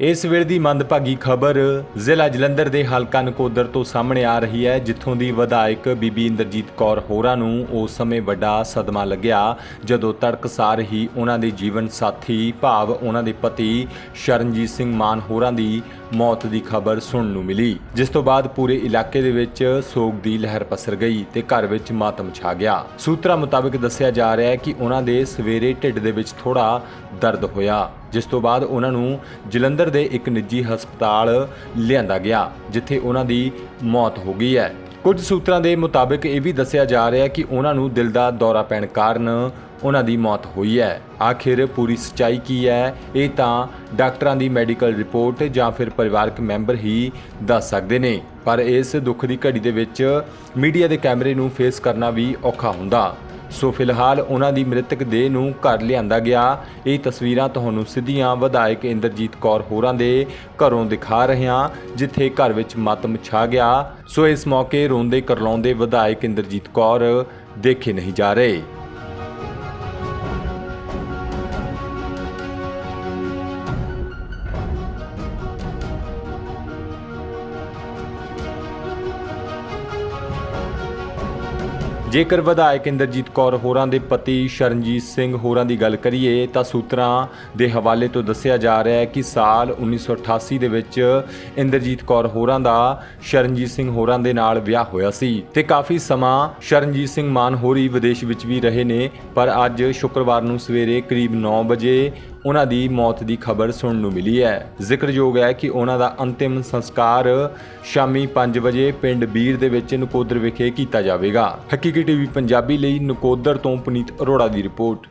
ਇਸ ਵੇਲੇ ਦੀ ਮੰਦਭਾਗੀ ਖਬਰ ਜ਼ਿਲ੍ਹਾ ਜਲੰਧਰ ਦੇ ਹਲਕਾ ਨਕੋਦਰ ਤੋਂ ਸਾਹਮਣੇ ਆ ਰਹੀ ਹੈ, ਜਿੱਥੋਂ ਦੀ ਵਿਧਾਇਕ ਬੀਬੀ ਇੰਦਰਜੀਤ ਕੌਰ ਹੋਰਾਂ ਨੂੰ ਉਸ ਸਮੇਂ ਵੱਡਾ ਸਦਮਾ ਲੱਗਿਆ, ਜਦੋਂ ਤੜਕਸਾਰ ਹੀ ਉਹਨਾਂ ਦੇ ਜੀਵਨ ਸਾਥੀ ਭਾਵ ਉਹਨਾਂ ਦੇ ਪਤੀ ਸ਼ਰਨਜੀਤ ਸਿੰਘ ਮਾਨ ਹੋਰਾਂ ਦੀ ਮੌਤ ਦੀ ਖਬਰ ਸੁਣਨ ਨੂੰ ਮਿਲੀ, ਜਿਸ ਤੋਂ ਬਾਅਦ ਪੂਰੇ ਇਲਾਕੇ ਦੇ ਵਿੱਚ ਸੋਗ ਦੀ ਲਹਿਰ ਪਸਰ ਗਈ ਤੇ ਘਰ ਵਿੱਚ ਮਾਤਮ ਛਾ ਗਿਆ। ਸੂਤਰਾਂ ਮੁਤਾਬਕ ਦੱਸਿਆ ਜਾ ਰਿਹਾ ਹੈ ਕਿ ਉਹਨਾਂ ਦੇ ਸਵੇਰੇ ਢਿੱਡ ਦੇ ਵਿੱਚ ਥੋੜਾ ਦਰਦ ਹੋਇਆ, ਜਿਸ ਤੋਂ ਬਾਅਦ ਉਹਨਾਂ ਨੂੰ ਜਲੰਧਰ ਦੇ ਇੱਕ ਨਿੱਜੀ ਹਸਪਤਾਲ ਲਿਆਂਦਾ ਗਿਆ, ਜਿੱਥੇ ਉਹਨਾਂ ਦੀ ਮੌਤ ਹੋ ਗਈ ਹੈ। ਕੁਝ ਸੂਤਰਾਂ ਦੇ ਮੁਤਾਬਕ ਇਹ ਵੀ ਦੱਸਿਆ ਜਾ ਰਿਹਾ ਹੈ ਕਿ ਉਹਨਾਂ ਨੂੰ ਦਿਲ ਦਾ ਦੌਰਾ ਪੈਣ ਕਾਰਨ ਉਹਨਾਂ ਦੀ ਮੌਤ ਹੋਈ ਹੈ। ਆਖਿਰ ਪੂਰੀ ਸਚਾਈ ਕੀ ਹੈ? ਇਹ ਤਾਂ ਡਾਕਟਰਾਂ ਦੀ ਮੈਡੀਕਲ ਰਿਪੋਰਟ ਜਾਂ ਫਿਰ ਪਰਿਵਾਰਕ ਮੈਂਬਰ ਹੀ ਦੱਸ ਸਕਦੇ ਨੇ। ਪਰ ਇਸ ਦੁੱਖ ਦੀ ਘੜੀ ਦੇ ਵਿੱਚ ਮੀਡੀਆ ਦੇ ਕੈਮਰੇ ਨੂੰ ਫੇਸ ਕਰਨਾ ਵੀ ਔਖਾ ਹੁੰਦਾ। ਸੋ ਫਿਲਹਾਲ ਉਹਨਾਂ ਦੀ ਮ੍ਰਿਤਕ ਦੇਹ ਨੂੰ ਘਰ ਲਿਆਂਦਾ ਗਿਆ। ਇਹ ਤਸਵੀਰਾਂ ਤੁਹਾਨੂੰ ਸਿੱਧੀਆਂ ਵਿਧਾਇਕ ਇੰਦਰਜੀਤ ਕੌਰ ਹੋਰਾਂ ਦੇ ਘਰੋਂ ਦਿਖਾ ਰਹੇ ਹਾਂ ਜਿੱਥੇ ਘਰ ਵਿੱਚ ਮਾਤਮ ਛਾ ਗਿਆ। ਸੋ ਇਸ ਮੌਕੇ ਰੋਂਦੇ ਕਰਲਾਉਂਦੇ ਵਿਧਾਇਕ ਇੰਦਰਜੀਤ ਕੌਰ ਦੇਖੇ ਨਹੀਂ ਜਾ ਰਹੇ। ਜੇਕਰ ਵਿਧਾਇਕ ਇੰਦਰਜੀਤ ਕੌਰ ਹੋਰਾਂ ਦੇ ਪਤੀ ਸ਼ਰਨਜੀਤ ਸਿੰਘ ਹੋਰਾਂ ਦੀ ਗੱਲ ਕਰੀਏ, ਤਾਂ ਸੂਤਰਾਂ ਦੇ ਹਵਾਲੇ ਤੋਂ ਦੱਸਿਆ ਜਾ ਰਿਹਾ ਹੈ ਕਿ ਸਾਲ 1988 ਦੇ ਵਿੱਚ ਇੰਦਰਜੀਤ ਕੌਰ ਹੋਰਾਂ ਦਾ ਸ਼ਰਨਜੀਤ ਸਿੰਘ ਹੋਰਾਂ ਦੇ ਨਾਲ ਵਿਆਹ ਹੋਇਆ ਸੀ ਤੇ ਕਾਫੀ ਸਮਾਂ ਸ਼ਰਨਜੀਤ ਸਿੰਘ ਮਾਨ ਹੋਰੀ ਵਿਦੇਸ਼ ਵਿੱਚ ਵੀ ਰਹੇ ਨੇ, ਪਰ ਅੱਜ ਸ਼ੁੱਕਰਵਾਰ ਨੂੰ ਸਵੇਰੇ ਕਰੀਬ 9 ਵਜੇ ਉਹਨਾਂ ਦੀ ਮੌਤ ਦੀ ਖਬਰ ਸੁਣਨ ਨੂੰ ਮਿਲੀ ਹੈ। ਜ਼ਿਕਰਯੋਗ ਹੈ ਕਿ ਉਹਨਾਂ ਦਾ ਅੰਤਿਮ ਸੰਸਕਾਰ ਸ਼ਾਮੀ 5 ਵਜੇ ਪਿੰਡ ਬੀਰ ਦੇ ਵਿੱਚ ਨਕੋਦਰ ਵਿਖੇ ਕੀਤਾ ਜਾਵੇਗਾ। ਹਕੀਕੀ ਟੀਵੀ ਪੰਜਾਬੀ ਲਈ ਨਕੋਦਰ ਤੋਂ ਪੁਨੀਤ ਅਰੋੜਾ ਦੀ ਰਿਪੋਰਟ।